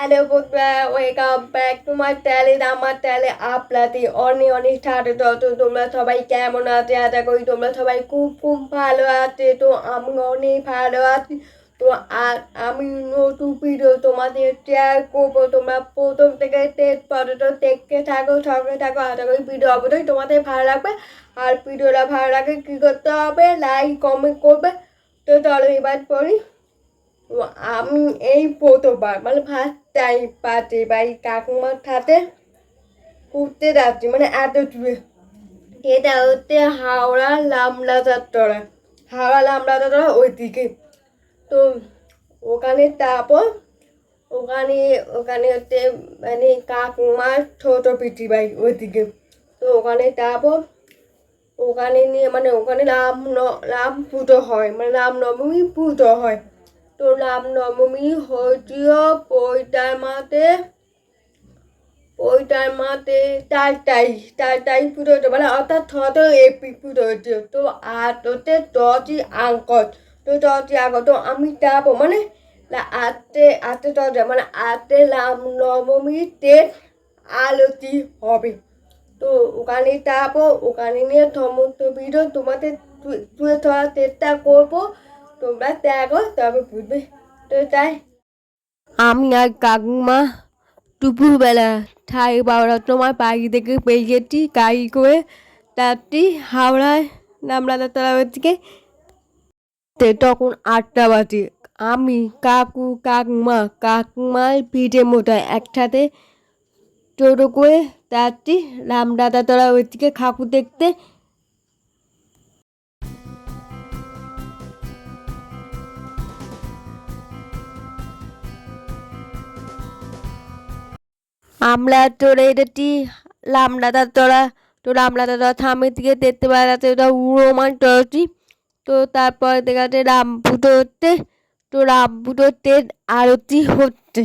Hello বন্ধুরা welcome back to my channel আমার চ্যানেলে আপনাদের অনেক অনেক স্বাগত তো তোমরা সবাই কেমন আছে আশা করি তোমরা সবাই খুব খুব ভালো আছে তো আমি অনেক ভালো আছি তো আর আমি নতুন ভিডিও তোমাদের শেয়ার করব তোমরা প্রথম থেকে শেষ পর্যন্ত দেখতে থাকো সঙ্গে থাকো আশা করি ভিডিও অবশ্যই তোমাদের ভালো লাগবে আর ভিডিওটা ভালো লাগে কী করতে হবে লাইক কমেন্ট করবে তো চলো এবার পড়ি আমি এই প্রথমবার মানে ফার্স্ট টাইম পাচ্ছি বা এই কাকুমার সাথে ঘুরতে যাচ্ছি মানে এত দূরে। এটা হচ্ছে হাওড়া লামলা চত্বরা হাওড়া লামলা চত্বরা ওইদিকে। তো ওখানে তারপর ওখানে ওখানে হচ্ছে মানে কাকুমার ছোট পিটি ভাই ওইদিকে। তো ওখানে তারপর ওখানে নিয়ে মানে ওখানে রাম রাম পুজো হয় মানে রামনবমী পুজো হয়। তো রামনবমী হয়েছিল পৈটার মাতে পৈটার মাঠে চারটাই চারটাই পুজো হচ্ছে মানে অর্থাৎ ছটা এপি পুজো হচ্ছে তো আর হচ্ছে দশই আঙ্কট তো দশই আঙ্কট তো আমি যাব মানে আটে আটে দশটা মানে আতে আটে রামনবমীতে আলতি হবে। তো ওখানে যাব, ওখানে নিয়ে সমস্ত ভিডিও তোমাদের তুলে ধরার চেষ্টা করব। তোমরা দেখো তবে বুঝবে তো তাই আমি আর কাকুমা দুপুরবেলা ঠাই বারোটা তোমার বাড়ি থেকে বেরিয়েছি গাড়ি করে তারটি হাওড়ায় নামলাদা তলা থেকে তখন আটটা বাজে আমি কাকু কাকুমা কাকুমার পিঠে মোটায় একসাথে টোটো করে তারটি রামদাদা তলা ওইদিকে ঠাকুর দেখতে আমরা চলে এসেছি দা তোরা, তো রামলাদা তোরা থামে দিকে দেখতে পাওয়া যাচ্ছে ওটা উড়োমান টি তো তারপর দেখা যাচ্ছে রাম পুজো হচ্ছে, তো রাম পুজোতে আরতি হচ্ছে।